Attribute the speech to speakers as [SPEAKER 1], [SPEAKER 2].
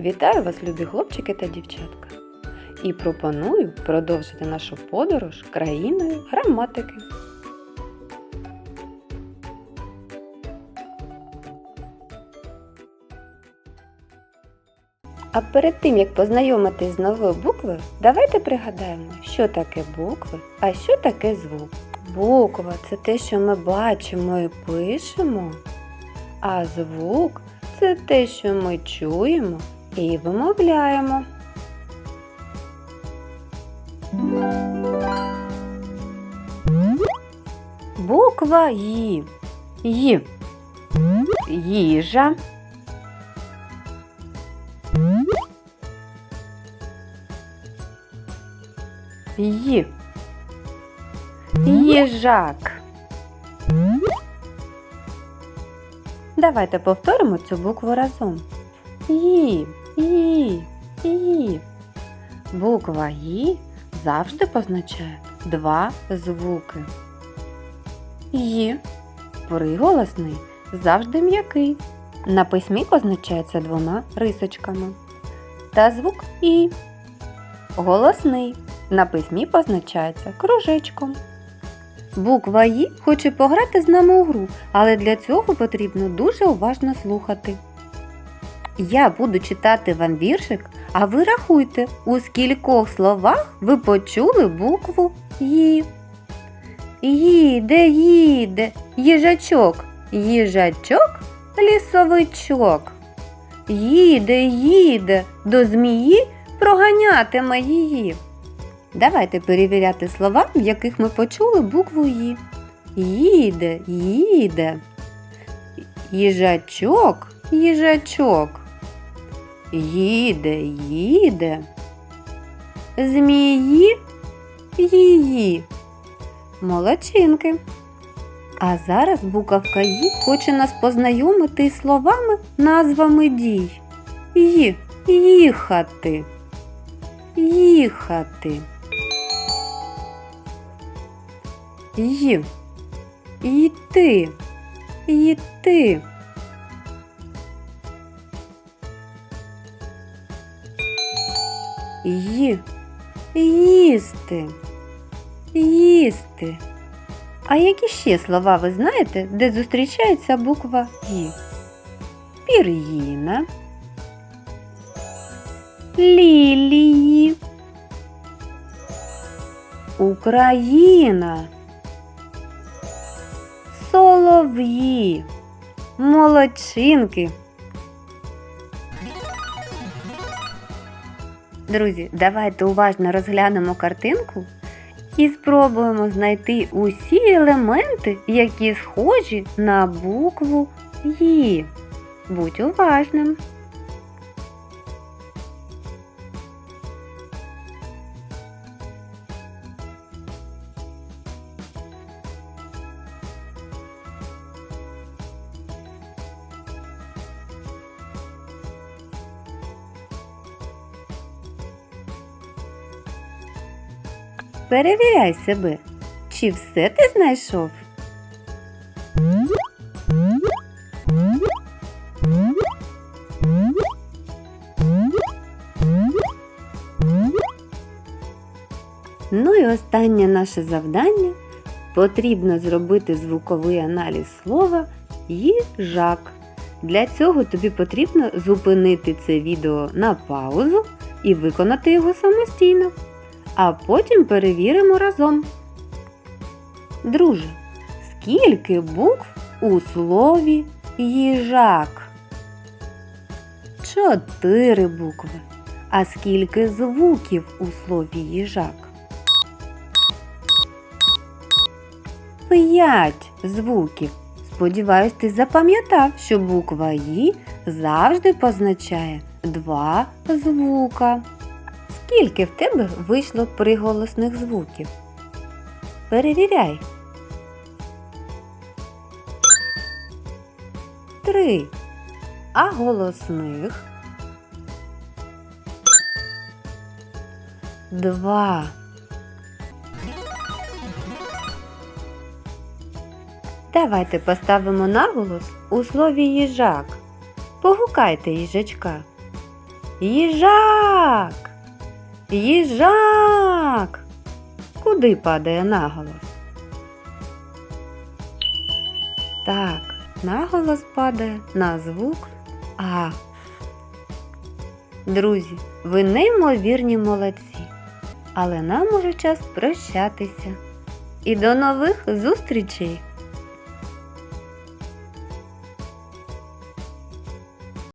[SPEAKER 1] Вітаю вас, любі хлопчики та дівчатка! І пропоную продовжити нашу подорож країною граматики. А перед тим, як познайомитись з новою буквою, давайте пригадаємо, що таке букви, а що таке звук. Буква це те, що ми бачимо і пишемо, а звук це те, що ми чуємо і вимовляємо. Буква Ї. Ї. Їжа. Ї. Їжак. Давайте повторимо цю букву разом. Ї, ї, ї. Буква Ї завжди позначає два звуки. Ї приголосний завжди м'який. На письмі позначається двома рисочками. Та звук І. Голосний. На письмі позначається кружечком. Буква І хоче пограти з нами у гру, але для цього потрібно дуже уважно слухати. Я буду читати вам віршик, а ви рахуйте, у скількох словах ви почули букву Ї. Їде, їде, їжачок, їжачок, лісовичок. Їде, їде, до змії проганятиме її. Давайте перевіряти слова, в яких ми почули букву Ї. Їде, їде. Їжачок, їжачок. Їде, їде. Змії, її. Молодчинки. А зараз буковка Ї хоче нас познайомити словами, назвами дій. Ї, їхати. Їхати. Й. Йти. Йти. Й. Їсти. Їсти. А які ще слова ви знаєте, де зустрічається буква І? Пір'їна. Лілії. Україна. Солов'ї. Молодчинки. Друзі, давайте уважно розглянемо картинку і спробуємо знайти усі елементи, які схожі на букву Ї. Будь уважним. Перевіряй себе, чи все ти знайшов? Ну і останнє наше завдання потрібно зробити звуковий аналіз слова їжак. Для цього тобі потрібно зупинити це відео на паузу і виконати його самостійно а потім перевіримо разом. Друже, скільки букв у слові їжак? Чотири букви. А скільки звуків у слові їжак? П'ять звуків. Сподіваюсь, ти запам'ятав, що буква «І» завжди позначає два звука. Скільки в тебе вийшло приголосних звуків? Перевіряй. Три. А голосних? Два. Давайте поставимо наголос у слові їжак. Погукайте їжачка. Їжак. Їжак. Куди падає наголос? Так, наголос падає на звук А. Друзі, ви неймовірні молодці. Але нам уже час прощатися. І до нових зустрічей!